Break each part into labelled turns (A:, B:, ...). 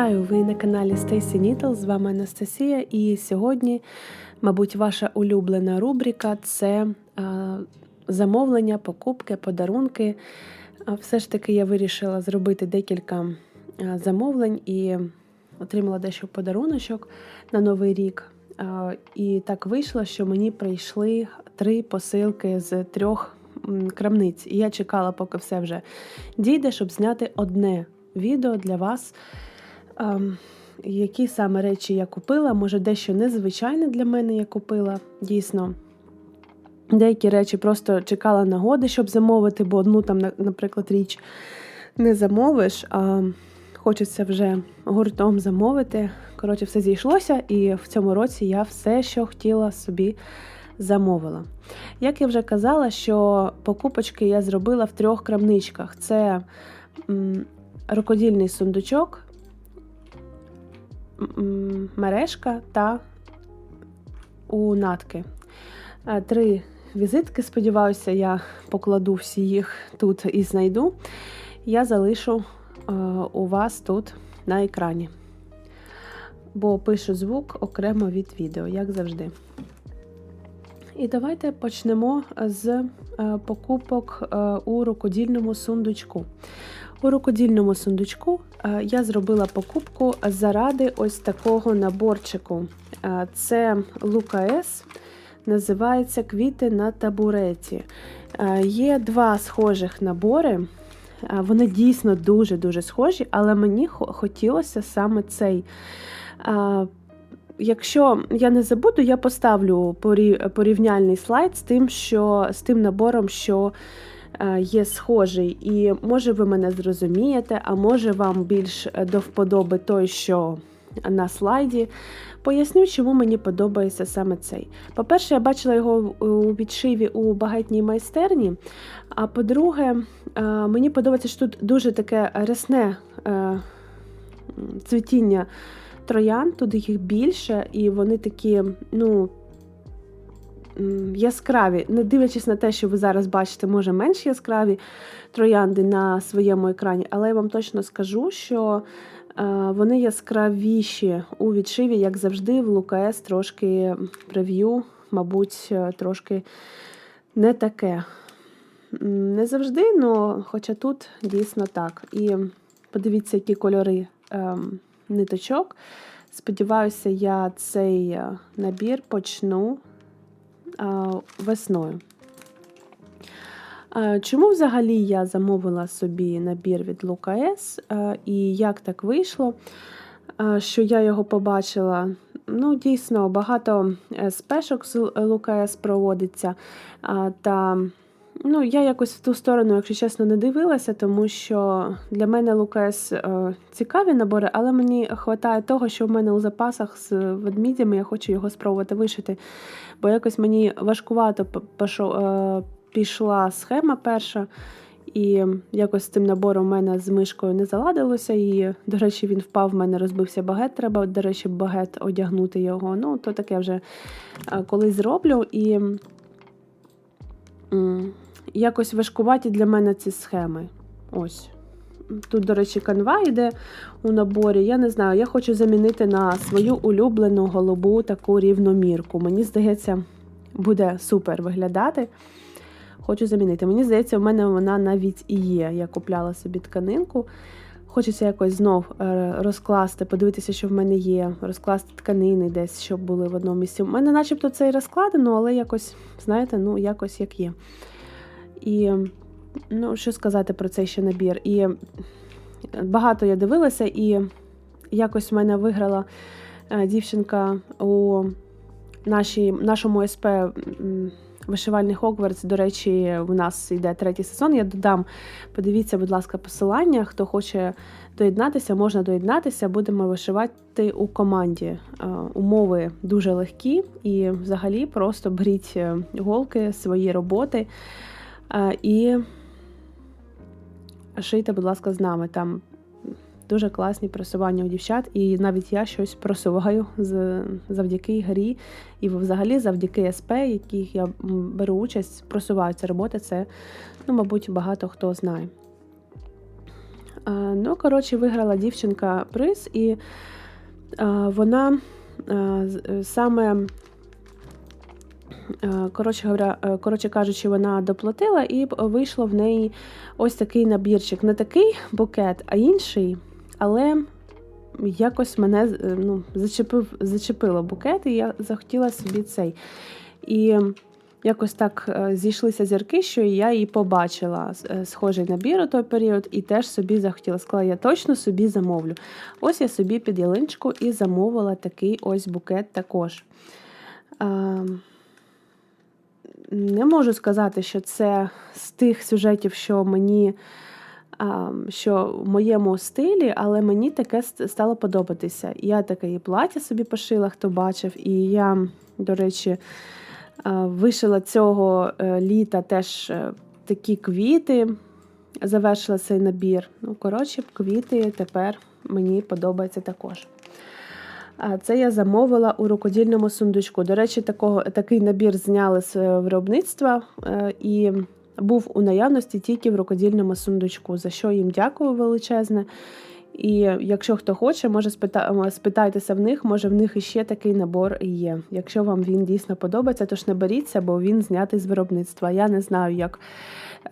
A: Вітаю! Ви на каналі Stacy Needle, з вами Анастасія. І сьогодні, мабуть, ваша улюблена рубрика це а, замовлення, покупки, подарунки. Все ж таки я вирішила зробити декілька замовлень і отримала дещо подаруночок на Новий рік. А, і так вийшло, що мені прийшли три посилки з трьох крамниць. І я чекала, поки все вже дійде, щоб зняти одне відео для вас. Ем, які саме речі я купила, може, дещо незвичайне для мене я купила, дійсно. Деякі речі просто чекала нагоди, щоб замовити, бо одну там, наприклад, річ не замовиш, а хочеться вже гуртом замовити. Коротше, все зійшлося, і в цьому році я все, що хотіла собі замовила. Як я вже казала, що покупочки я зробила в трьох крамничках: це рукодільний сундучок, мережка та у натки. Е, Три візитки, сподіваюся, я покладу всі їх тут і знайду. Я залишу е, у вас тут на екрані. Бо пишу звук окремо від відео, як завжди. І давайте почнемо з е, покупок у рукодільному сундучку. У рукодільному сундучку е, я зробила покупку заради ось такого наборчику. Е, Це Лукаес, називається Квіти на табуреті. Е, Є два схожих набори. Вони дійсно дуже-дуже схожі, але мені хотілося саме цей. Якщо я не забуду, я поставлю порівняльний слайд з тим, що з тим набором, що є схожий. І може ви мене зрозумієте, а може вам більш до вподоби той, що на слайді. Поясню, чому мені подобається саме цей. По-перше, я бачила його у відшиві у багатній майстерні. А по-друге, е, мені подобається, що тут дуже таке рясне е, цвітіння троян, тут їх більше, і вони такі, ну. Яскраві, не дивлячись на те, що ви зараз бачите, може менш яскраві троянди на своєму екрані, але я вам точно скажу, що е, вони яскравіші у відшиві, як завжди, в Лукаес трошки прев'ю, мабуть, е, трошки не таке. Не завжди, але хоча тут дійсно так. І подивіться, які кольори ем, ниточок. Сподіваюся, я цей е, набір почну весною. Е, Чому взагалі я замовила собі набір від Лукаес і як так вийшло, е, що я його побачила? Ну, дійсно, багато е, спешок з Лукаес проводиться. а, Та ну, я якось в ту сторону, якщо чесно, не дивилася, тому що для мене Лукаес е, цікаві набори, але мені вистачає того, що в мене у запасах з ведмідями, я хочу його спробувати вишити. Бо якось мені важкувато е, пішла схема перша. І якось з цим набором в мене з мишкою не заладилося. І, до речі, він впав, в мене розбився багет. Треба, до речі, багет одягнути його. Ну, то таке вже е, колись зроблю. І якось важкуваті для мене ці схеми. Ось. Тут, до речі, канва йде у наборі. Я не знаю, я хочу замінити на свою улюблену голубу таку рівномірку. Мені здається, буде супер виглядати. Хочу замінити. Мені здається, в мене вона навіть і є. Я купляла собі тканинку. Хочеться якось знов е, розкласти, подивитися, що в мене є, розкласти тканини десь, щоб були в одному місці. У мене начебто це і розкладено, але якось, знаєте, ну, якось як є. І ну, що сказати про цей ще набір? І багато я дивилася, і якось в мене виграла е, дівчинка у нашій, нашому СП вишивальний Хогвартс. До речі, у нас йде третій сезон. Я додам. Подивіться, будь ласка, посилання. Хто хоче доєднатися, можна доєднатися. Будемо вишивати у команді. Е, Умови дуже легкі, і взагалі просто беріть е, голки, свої роботи і шийте, будь ласка, з нами. Там дуже класні просування у дівчат, і навіть я щось просуваю завдяки грі, і взагалі завдяки СП, яких я беру участь, просуваються роботи. Це, ну, мабуть, багато хто знає. Ну, коротше, виграла дівчинка приз, і вона саме, коротше, говоря, е, коротше кажучи, вона доплатила, і вийшло в неї ось такий набірчик. Не такий букет, а інший, але якось мене е, ну, зачепив, зачепило букет, і я захотіла собі цей. І якось так е, зійшлися зірки, що я її побачила е, схожий набір у той період, і теж собі захотіла. Сказала, я точно собі замовлю. Ось я собі під ялинчику і замовила такий ось букет також. Не можу сказати, що це з тих сюжетів, що мені що в моєму стилі, але мені таке стало подобатися. Я таке і плаття собі пошила, хто бачив, і я, до речі, вишила цього е, літа теж е, такі квіти, завершила цей набір. Ну, коротше, квіти тепер мені подобається також. Це я замовила у рукодільному сундучку. До речі, такого, такий набір зняли з е, виробництва е, і був у наявності тільки в рукодільному сундучку, за що їм дякую величезне. І якщо хто хоче, може спита... спитайтеся в них, може в них іще такий набор є. Якщо вам він дійсно подобається, то ж не беріться, бо він знятий з виробництва. Я не знаю, як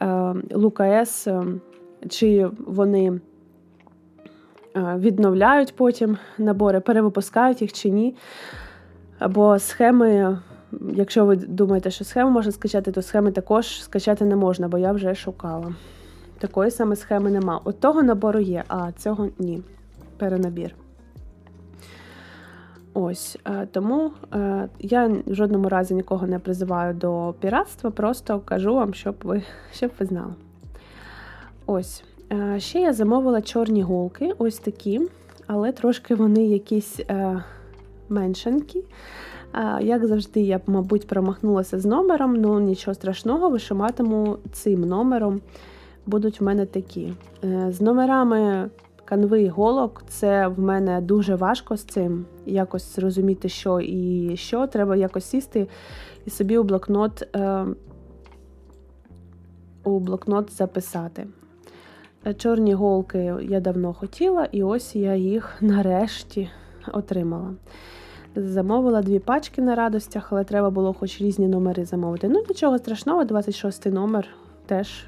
A: е, Лукас, е, чи вони відновляють потім набори, перевипускають їх чи ні. Або схеми, якщо ви думаєте, що схему можна скачати, то схеми також скачати не можна, бо я вже шукала. Такої саме схеми нема. От того набору є, а цього ні. Перенабір. Ось е, тому е, я в жодному разі нікого не призиваю до піратства, просто кажу вам, щоб ви, щоб ви знали. Ось. Е, ще я замовила чорні голки, ось такі, але трошки вони якісь е, меншенькі. Е, як завжди, я, мабуть, промахнулася з номером, ну нічого страшного, вишиматиму цим номером. Будуть в мене такі. З номерами канви голок це в мене дуже важко з цим. Якось зрозуміти, що і що. Треба якось сісти і собі у блокнот, у блокнот записати. Е, Чорні голки я давно хотіла, і ось я їх нарешті отримала. Замовила дві пачки на радостях, але треба було хоч різні номери замовити. Ну, нічого страшного, 26 номер теж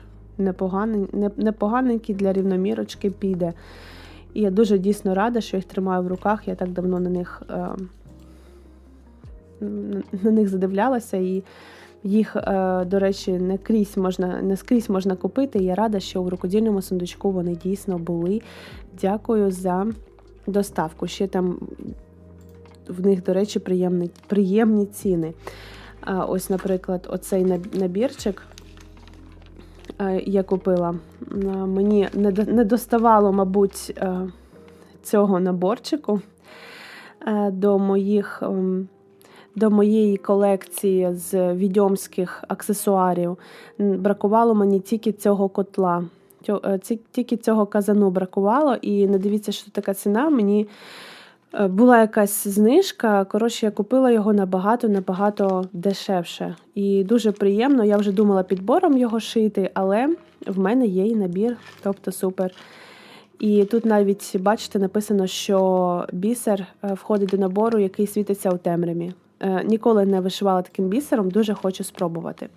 A: непоганенький для рівномірочки піде. І я дуже дійсно рада, що їх тримаю в руках. Я так давно на них, е, на них задивлялася, і їх, е, до речі, не крізь можна, не скрізь можна купити. Я рада, що в рукодільному сундучку вони дійсно були. Дякую за доставку. Ще там в них, до речі, приємні, приємні ціни. Ось, наприклад, оцей набірчик е, я купила. Мені не доставало, мабуть, е, цього наборчику до моїх. До моєї колекції з відьомських аксесуарів бракувало мені тільки цього котла. Е, Тільки цього казану бракувало, і не дивіться, що така ціна. Мені е, була якась знижка. Коротше, я купила його набагато набагато дешевше. І дуже приємно. Я вже думала підбором його шити, але в мене є і набір, тобто супер. І тут навіть, бачите, написано, що бісер е, входить до набору, який світиться у темряві. Е, Ніколи не вишивала таким бісером, дуже хочу спробувати.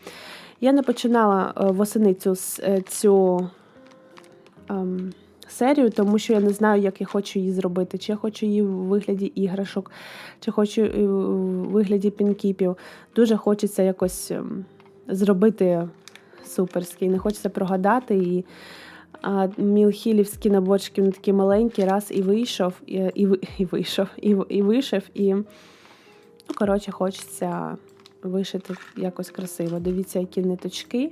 A: Я не починала е, восени цю, е, цю ем, серію, тому що я не знаю, як я хочу її зробити. Чи я хочу її в вигляді іграшок, чи хочу в вигляді пінкіпів. Дуже хочеться якось ем, зробити суперський. Не хочеться прогадати. І а мілхілівські наборчики вони такі маленькі, раз і вийшов, і, і, і вийшов, і, і вийшов, і ну, коротше, хочеться вишити якось красиво. Дивіться, які ниточки.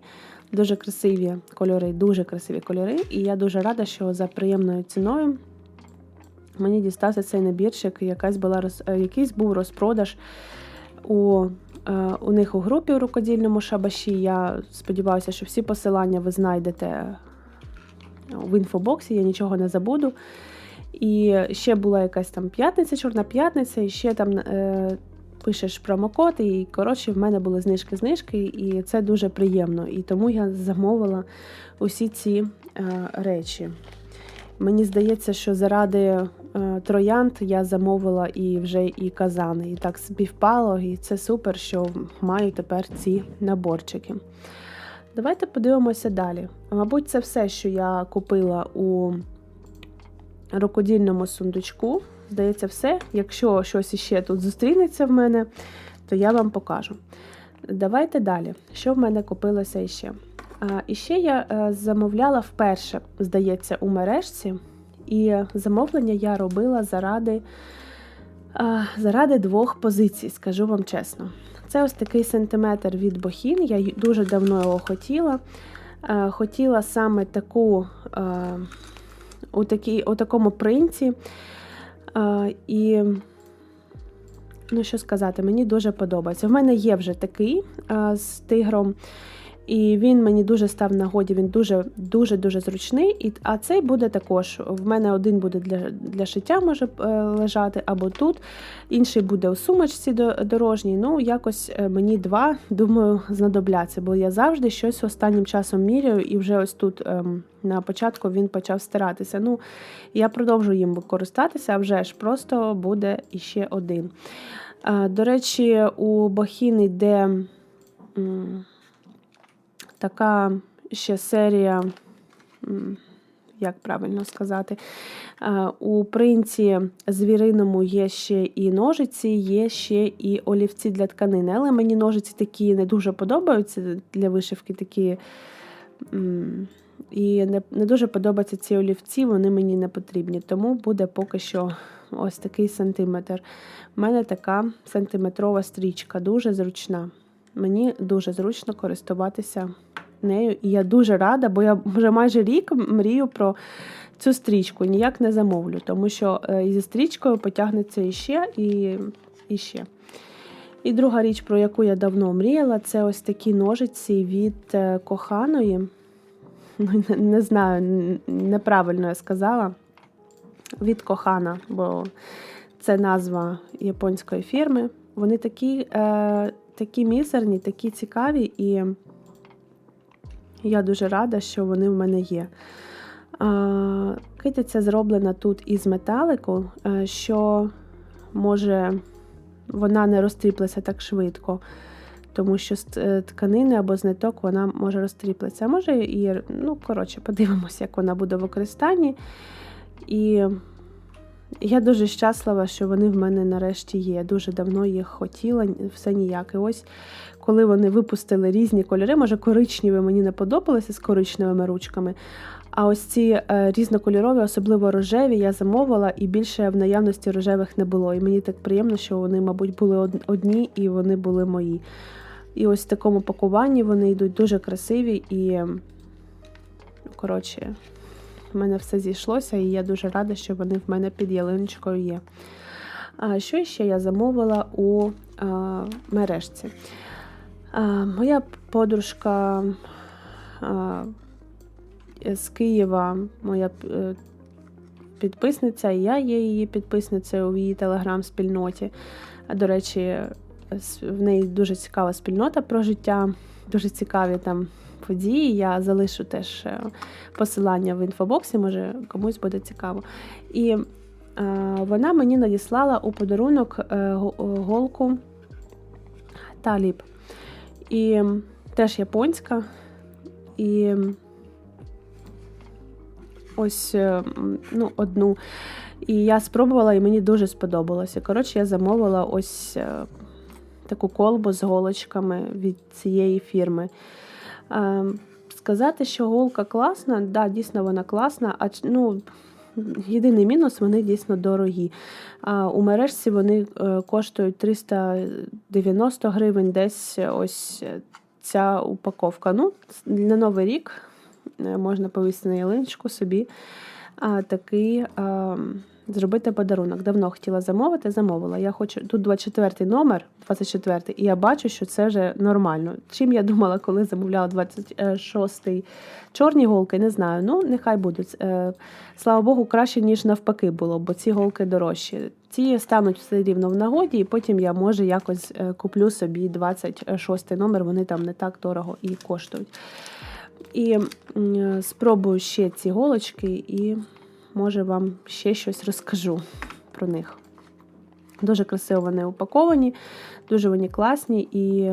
A: Дуже красиві кольори, дуже красиві кольори. І я дуже рада, що за приємною ціною мені дістався цей набірчик. Якась була е, якийсь був розпродаж у, е, у них у групі у рукодільному шабаші. Я сподіваюся, що всі посилання ви знайдете в інфобоксі, я нічого не забуду. І ще була якась там п'ятниця, чорна п'ятниця, і ще там е, пишеш промокод, і коротше, в мене були знижки-знижки, і це дуже приємно. І тому я замовила усі ці е, речі. Мені здається, що заради е, троянд я замовила і вже і казани. І так співпало, і це супер, що маю тепер ці наборчики. Давайте подивимося далі. Мабуть, це все, що я купила у рукодільному сундучку. Здається, все. Якщо щось іще тут зустрінеться в мене, то я вам покажу. Давайте далі. Що в мене купилося іще? І ще я е, замовляла вперше, здається, у мережці. І замовлення я робила заради, заради двох позицій, скажу вам чесно. Це ось такий сантиметр від бохін. Я дуже давно його хотіла. Е, Хотіла саме таку е, у, такій, у такому принті. І ну що сказати, мені дуже подобається. В мене є вже такий з тигром, і він мені дуже став нагоді. Він дуже дуже зручний. І, а цей буде також. В мене один буде для для шиття, може е, лежати або тут, інший буде у сумочці дорожній. Ну, якось е, мені два, думаю, знадобляться, бо я завжди щось останнім часом міряю, і вже ось тут ем, на початку він почав стиратися. Ну, я продовжую їм використатися, а вже ж просто буде іще один. А, До речі, у Бохін йде м, така ще серія, як правильно сказати, у принці звіриному є ще і ножиці, є ще і олівці для тканини. Але мені ножиці такі не дуже подобаються для вишивки, такі. І не, не дуже подобаються ці олівці, вони мені не потрібні. Тому буде поки що ось такий сантиметр. У мене така сантиметрова стрічка, дуже зручна. Мені дуже зручно користуватися нею. І я дуже рада, бо я вже майже рік мрію про цю стрічку. Ніяк не замовлю, тому що е, зі стрічкою потягнеться іще і, ще. І друга річ, про яку я давно мріяла, це ось такі ножиці від е, коханої. Ну, Не знаю, неправильно я сказала. Від кохана, бо це назва японської фірми. Вони такі, е, такі мізерні, такі цікаві, і я дуже рада, що вони в мене є. Китиця зроблена тут із металику, е, що може вона не розтріплеться так швидко, тому що з е, тканини або з ниток вона може розтріплеться. Може і, ну, коротше, подивимося, як вона буде в використанні. І я дуже щаслива, що вони в мене нарешті є. Дуже давно їх хотіла, все ніяк. І ось коли вони випустили різні кольори, може коричневі мені не подобалися з коричневими ручками. А ось ці е, різнокольорові, особливо рожеві, я замовила, і більше в наявності рожевих не було. І мені так приємно, що вони, мабуть, були одні і вони були мої. І ось в такому пакуванні вони йдуть дуже красиві і, коротше, в мене все зійшлося, і я дуже рада, що вони в мене під ялиночкою є. А що ще я замовила у а, мережці? А, моя подружка а, з Києва, моя е, підписниця, і я є її підписницею в її телеграм-спільноті. До речі, в неї дуже цікава спільнота про життя, дуже цікаві там події. Я залишу теж е, посилання в інфобоксі, може комусь буде цікаво. І е, вона мені надіслала у подарунок е, го- голку Таліб. І теж японська. І ось ну, одну. І я спробувала, і мені дуже сподобалося. Коротше, я замовила ось таку колбу з голочками від цієї фірми. Е, Сказати, що голка класна, да, дійсно вона класна. А ну, єдиний мінус, вони дійсно дорогі. А у мережці вони е, коштують 390 гривень, десь ось ця упаковка. Ну, на Новий рік е, можна повісити на ялиночку собі такий. Зробити подарунок. Давно хотіла замовити, замовила. Я хочу тут 24 номер, 24, і я бачу, що це вже нормально. Чим я думала, коли замовляла 26-й чорні голки, не знаю. Ну, нехай будуть. Е, Слава Богу, краще, ніж навпаки було, бо ці голки дорожчі. Ці стануть все рівно в нагоді, і потім я може якось е, куплю собі 26 номер, вони там не так дорого і коштують. І спробую ще ці голочки, і може, вам ще щось розкажу про них. Дуже красиво вони упаковані, дуже вони класні і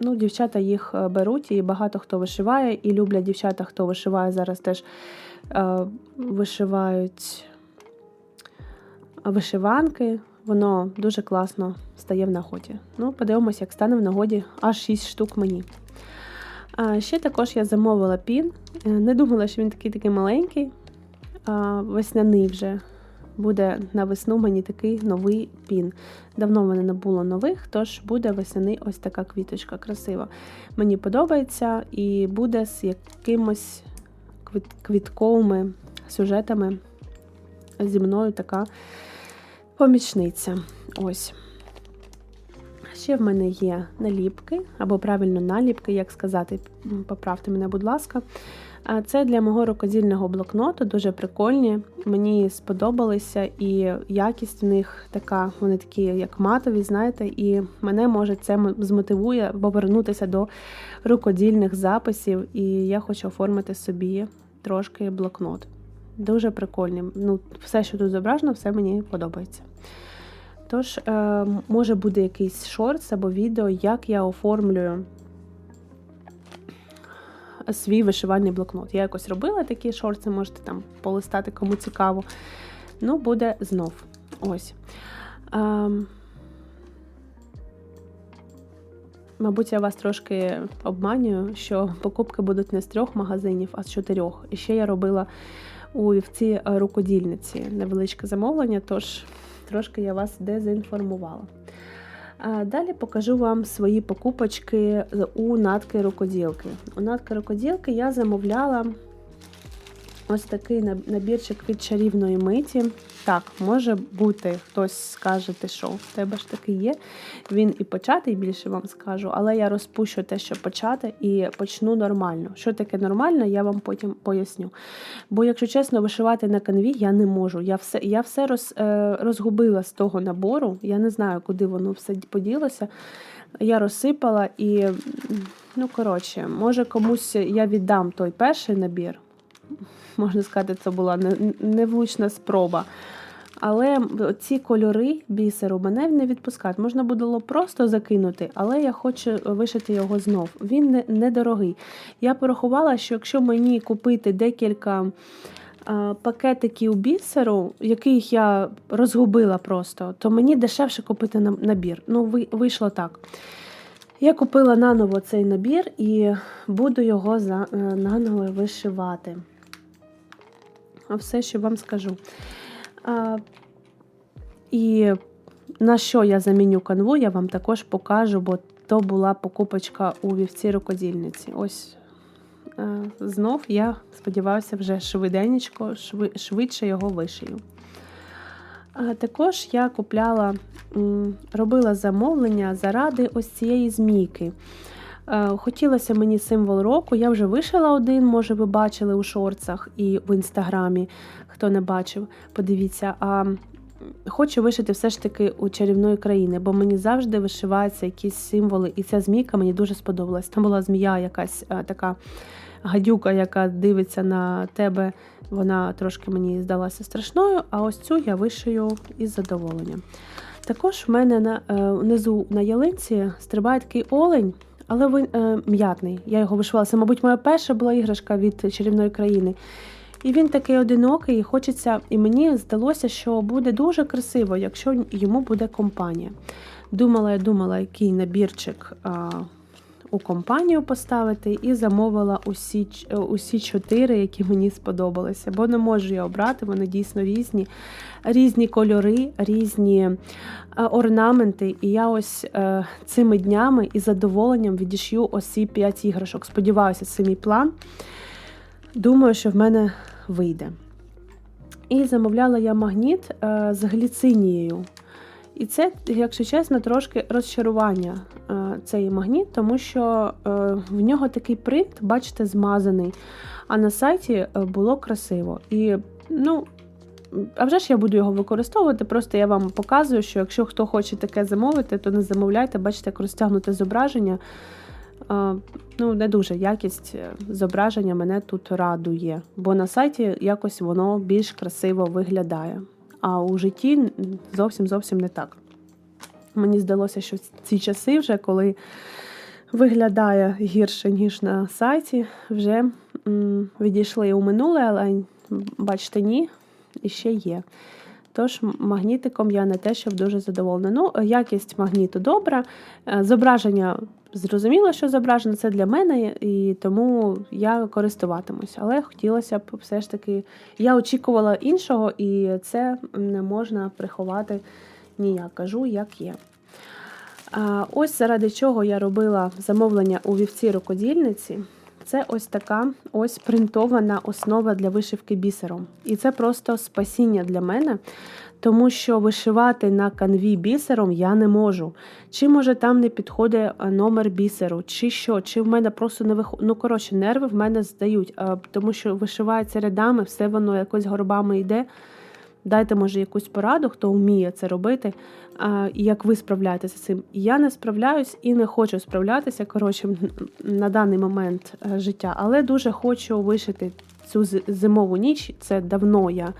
A: ну, дівчата їх е, беруть, і багато хто вишиває, і люблять дівчата, хто вишиває зараз теж е, вишивають вишиванки. Воно дуже класно стає в нагоді. Ну, подивимося, як стане в нагоді аж 6 штук мені. А Ще також я замовила пін. Е, не думала, що він такий такий маленький, а весняний вже буде на весну мені такий новий пін. Давно в мене не було нових, тож буде весняний ось така квіточка красива. Мені подобається і буде з якимось квітковими сюжетами зі мною така помічниця. Ось. Ще в мене є наліпки, або правильно наліпки, як сказати, поправте мене, будь ласка. Це для мого рукодільного блокноту дуже прикольні. Мені сподобалися, і якість в них така, вони такі, як матові, знаєте, і мене може це змотивує повернутися до рукодільних записів, і я хочу оформити собі трошки блокнот. Дуже прикольні. Ну, Все, що тут зображено, все мені подобається. Тож, е, може буде якийсь шортс або відео, як я оформлюю свій вишивальний блокнот. Я якось робила такі шорти, можете там полистати, кому цікаво. Ну, буде знов. Ось. А, Мабуть, я вас трошки обманюю, що покупки будуть не з трьох магазинів, а з чотирьох. І ще я робила у вівці рукодільниці невеличке замовлення, тож трошки я вас дезінформувала. Далі покажу вам свої покупочки у натки рукоділки. У натки рукоділки я замовляла ось такий набірчик від чарівної миті. Так, може бути, хтось скаже, ти що, в тебе ж таки є. Він і початий більше вам скажу, але я розпущу те, що почати, і почну нормально. Що таке нормально, я вам потім поясню. Бо, якщо чесно, вишивати на канві я не можу. Я все я все роз, е, розгубила з того набору, я не знаю, куди воно все поділося. Я розсипала і, ну, коротше, може комусь я віддам той перший набір. Можна сказати, це була невлучна спроба. Але ці кольори бісеру мене не відпускають. Можна було просто закинути, але я хочу вишити його знов. Він недорогий. Я порахувала, що якщо мені купити декілька пакетиків бісеру, яких я розгубила просто, то мені дешевше купити набір. Ну, вийшло так. Я купила наново цей набір і буду його е, наново вишивати. Все, що вам скажу. А, І на що я заміню канву, я вам також покажу, бо то була покупочка у вівці рукодільниці. Ось а, знов я сподіваюся, вже швиденечко, швидше його вишию. А Також я купляла, робила замовлення заради ось цієї змійки. Хотілося мені символ року. Я вже вишила один, може, ви бачили у шорцах і в інстаграмі. Хто не бачив, подивіться. А Хочу вишити все ж таки у чарівної країни, бо мені завжди вишиваються якісь символи, і ця змійка мені дуже сподобалась. Там була змія, якась така гадюка, яка дивиться на тебе. Вона трошки мені здалася страшною, а ось цю я вишию із задоволенням. Також в мене на, е, внизу на ялинці стрибає такий олень але він е, м'ятний. Я його вишивала. Це, мабуть, моя перша була іграшка від чарівної країни. І він такий одинокий, і хочеться, і мені здалося, що буде дуже красиво, якщо йому буде компанія. Думала, я думала, який набірчик а, у компанію поставити, і замовила усі усі чотири, які мені сподобалися. Бо не можу я обрати, вони дійсно різні, різні кольори, різні Е, орнаменти, і я ось е, цими днями із задоволенням відішью ось ці 5 іграшок. Сподіваюся, це мій план. Думаю, що в мене вийде. І замовляла я магніт е, з гліцинією. І це, якщо чесно, трошки розчарування е, цей магніт, тому що е, в нього такий принт, бачите, змазаний. А на сайті е, було красиво. І, ну, а вже ж я буду його використовувати, просто я вам показую, що якщо хто хоче таке замовити, то не замовляйте, бачите, як розтягнуте зображення. е, ну, не дуже якість е, зображення мене тут радує, бо на сайті якось воно більш красиво виглядає. А у житті зовсім зовсім не так. Мені здалося, що ці часи, вже коли виглядає гірше, ніж на сайті, вже відійшли у минуле, але бачите, ні, і ще є. Тож магнітиком я не те, щоб дуже задоволена. Ну, якість магніту добра. Е, зображення зрозуміло, що зображено це для мене, і тому я користуватимусь. Але хотілося б все ж таки, я очікувала іншого, і це не можна приховати ніяк. Кажу, як є. Ось заради чого я робила замовлення у вівці рукодільниці. Це ось така ось принтована основа для вишивки бісером. І це просто спасіння для мене, тому що вишивати на канві бісером я не можу. Чи може там не підходить е, номер бісеру, чи що, чи в мене просто не виходить. Ну, коротше, нерви в мене здають, тому що вишивається рядами, все воно якось горбами йде. Дайте, може, якусь пораду, хто вміє це робити, і як ви справляєтеся з цим. Я не справляюсь і не хочу справлятися коротше, на даний момент е, життя, але дуже хочу вишити цю зимову ніч. Це давно я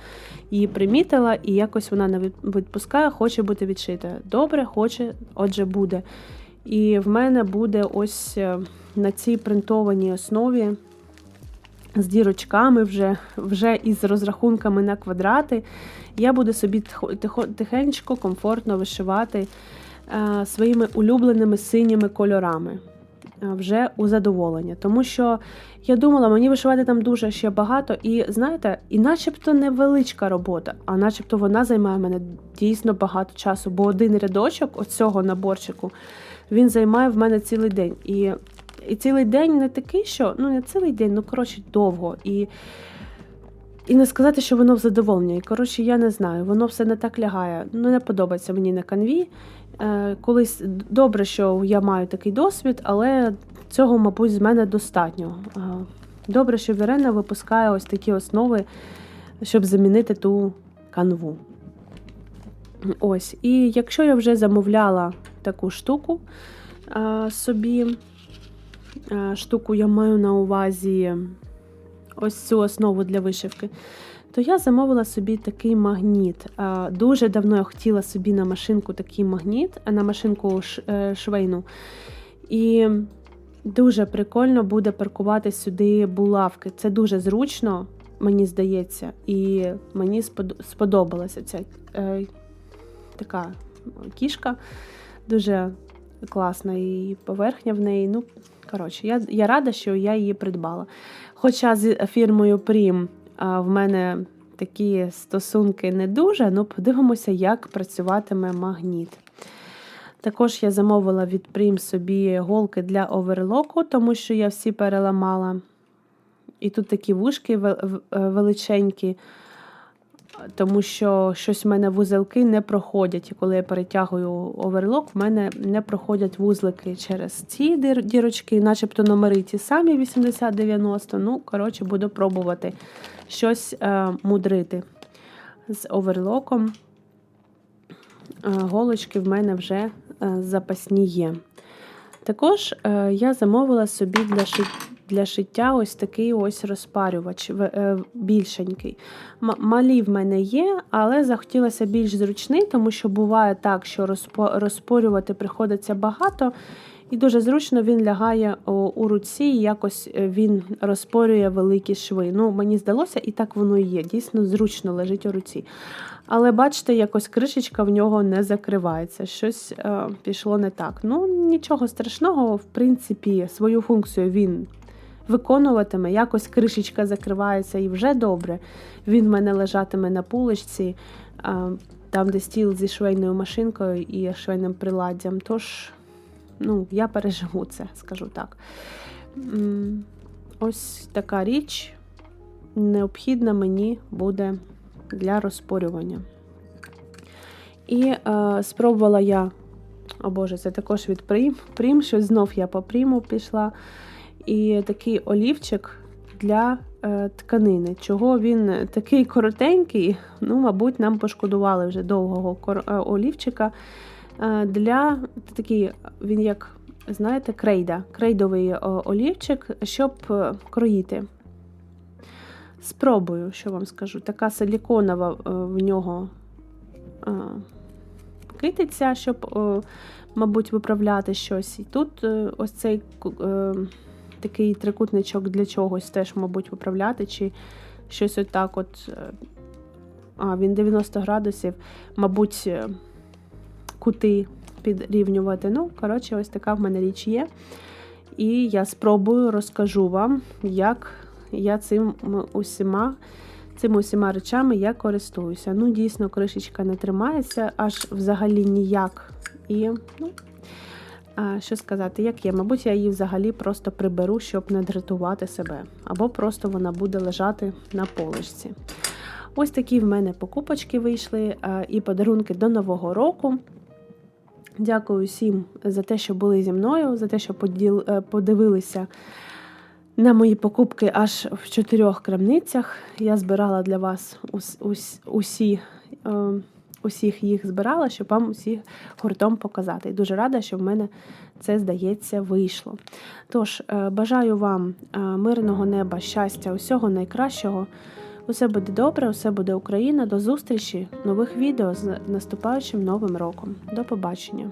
A: її примітила, і якось вона не відпускає, хоче бути відшита. Добре, хоче, отже, буде. І в мене буде ось е, на цій принтованій основі з дірочками, вже вже із розрахунками на квадрати. Я буду собі тихенько, комфортно вишивати е, своїми улюбленими синіми кольорами. Е, вже у задоволення. Тому що я думала, мені вишивати там дуже ще багато, і знаєте, і начебто невеличка робота, а начебто вона займає мене дійсно багато часу, бо один рядочок оцього наборчику він займає в мене цілий день. І і цілий день не такий, що ну не цілий день, ну коротше, довго. І і не сказати, що воно в задоволення. І коротше, я не знаю, воно все не так лягає. Ну, не подобається мені на канві. Е, Колись добре, що я маю такий досвід, але цього, мабуть, з мене достатньо. Е, добре, що Вірена випускає ось такі основи, щоб замінити ту канву. Ось. І якщо я вже замовляла таку штуку а, собі, штуку я маю на увазі ось цю основу для вишивки, то я замовила собі такий магніт. Дуже давно я хотіла собі на машинку такий магніт, на машинку е, швейну. І дуже прикольно буде паркувати сюди булавки. Це дуже зручно, мені здається, і мені сподобалася ця. Е, така кішка, дуже класна і поверхня в неї. Ну, коротше, я я рада, що я її придбала. Хоча з фірмою Prim в мене такі стосунки не дуже, ну подивимося, як працюватиме магніт. Також я замовила від Prim собі голки для оверлоку, тому що я всі переламала. І тут такі вушки величенькі тому що щось в мене вузелки не проходять. І коли я перетягую оверлок, в мене не проходять вузлики через ці дірочки, начебто номери ті самі 80-90. Ну, коротше, буду пробувати щось е, мудрити з оверлоком. Е, голочки в мене вже е, запасні є. Також е, я замовила собі для для шиття ось такий ось розпарювач е, більшенький. Малі в мене є, але захотілося більш зручний, тому що буває так, що розпорювати приходиться багато. І дуже зручно він лягає у руці, і якось е, він розпорює великі шви. Ну, Мені здалося, і так воно і є. Дійсно, зручно лежить у руці. Але бачите, якось кришечка в нього не закривається. Щось е, пішло не так. Ну, нічого страшного, в принципі, свою функцію він виконуватиме, якось кришечка закривається і вже добре. Він в мене лежатиме на пуличці, там, де стіл зі швейною машинкою і швейним приладдям. Тож, ну, я переживу це, скажу так. Ось така річ необхідна мені буде для розпорювання. І е, спробувала я, о Боже, це також від Прім, Прім, що знов я по Приму пішла і такий олівчик для е, тканини. Чого він такий коротенький, ну, мабуть, нам пошкодували вже довгого е, олівчика. Е, для такий, Він як знаєте, крейда, крейдовий олівчик, щоб кроїти. Спробую, що вам скажу. Така силіконова в нього китиця, щоб, мабуть, виправляти щось. І тут ось цей такий трикутничок для чогось теж, мабуть, виправляти, чи щось отак от. е, А, він 90 градусів, мабуть, е, кути підрівнювати. Ну, коротше, ось така в мене річ є. І я спробую розкажу вам, як я цим усіма, цими усіма речами я користуюся. Ну, дійсно, кришечка не тримається, аж взагалі ніяк. І, ну, що сказати, як є? Мабуть, я її взагалі просто приберу, щоб не дратувати себе. Або просто вона буде лежати на поличці. Ось такі в мене покупочки вийшли і подарунки до Нового року. Дякую всім за те, що були зі мною, за те, що поділ, е, подивилися на мої покупки аж в чотирьох крамницях. Я збирала для вас ус, ус, усі, е, усіх їх збирала, щоб вам усіх гуртом показати. І дуже рада, що в мене це, здається, вийшло. Тож, е, бажаю вам е, мирного неба, щастя, усього найкращого. Усе буде добре, усе буде Україна. До зустрічі, нових відео з наступаючим новим роком. До побачення!